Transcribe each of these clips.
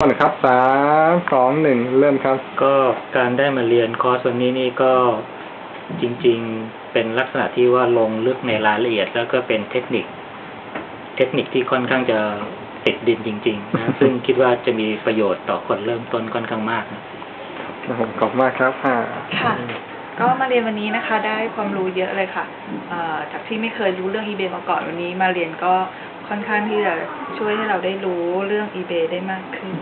ก่อนครับสามสองหนึ่งเริ่มครับ ก็การได้มาเรียนคอร์สวันนี้นี่ก็จริงๆเป็นลักษณะที่ว่าลงลึกในรายละเอียด แล้วก็เป็นเทคนิค เทคนิคที่ค่อนข้างจะติดดินจริงๆนะซึ่งคิดว่าจะมีประโยชน์ต่อคนเริ่มต้นค่อนข้างมากนะผมขอบคุณมากครับอ่าค่ะ ก็มาเรียนวันนี้นะคะ ได้ความรู้เยอะเลยค่ะเอ่อจากที่ไม่เคยรู้เรื่อง eBay มาก่อนวันนี้มาเรียนก็ ค่อนข้างที่จะช่วยให้เราได้รู้เรื่อง eBay ได้มากขึ้น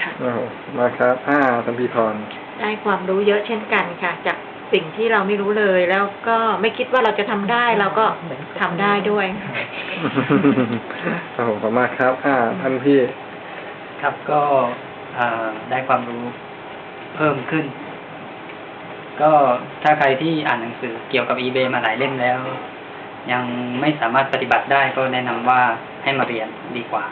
ค่ะโอ้โหมาครับอ่าสัมพีพรได้ความรู้เยอะเช่นกันค่ะ จากสิ่งที่เราไม่รู้เลย แล้วก็ไม่คิดว่าเราจะทำได้เราก็ทำได้ด้วยค่ะ ครับผมขอบคุณมากครับอ่าท่านพี่ ครับก็อ่าได้ความรู้เพิ่มขึ้น ก็ถ้าใครที่อ่านหนังสือเกี่ยวกับ eBay มาหลายเล่มแล้ว ยังไม่สามารถปฏิบัติได้ก็แนะนำว่า ให้มาเรียนดีกว่า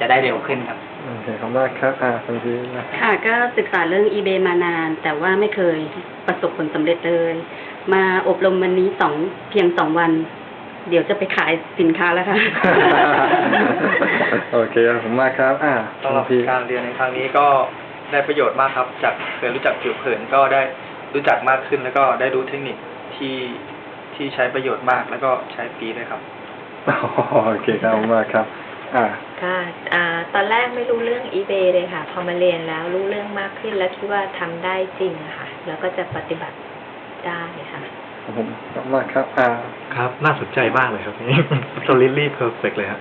จะได้เร็วขึ้นครับโอเคขอบคุณมากครับอ่าท่านพี่นะค่ะก็ศึกษาเรื่อง eBay มานาน แต่ว่าไม่เคยประสบผลสำเร็จเลย มาอบรมวันนี้สองเพียงสองวัน เดี๋ยวจะไปขายสินค้าแล้วค่ะ โอเคขอบคุณมากครับ อ่าสำหรับท่านพี่การเรียนในครั้งนี้ก็ได้ประโยชน์มากครับ จากเคยรู้จักผิวเผินก็ได้รู้จักมากขึ้นแล้วก็ได้รู้เทคนิคที่ที่ใช้ประโยชน์มากแล้วก็ใช้ฟรีด้วยครับ โอเคครับขอบคุณมากครับ อ่า ค่ะอ่าตอนแรกไม่รู้เรื่อง eBay เลยค่ะ พอมาเรียนแล้วรู้เรื่องมากขึ้นแล้วคิดว่าทำได้จริงอะค่ะ แล้วก็จะปฏิบัติได้ค่ะ ครับผมขอบคุณมากครับ อ่า ครับ น่าสนใจมากเลยครับนี่ solidly perfect เลยครับ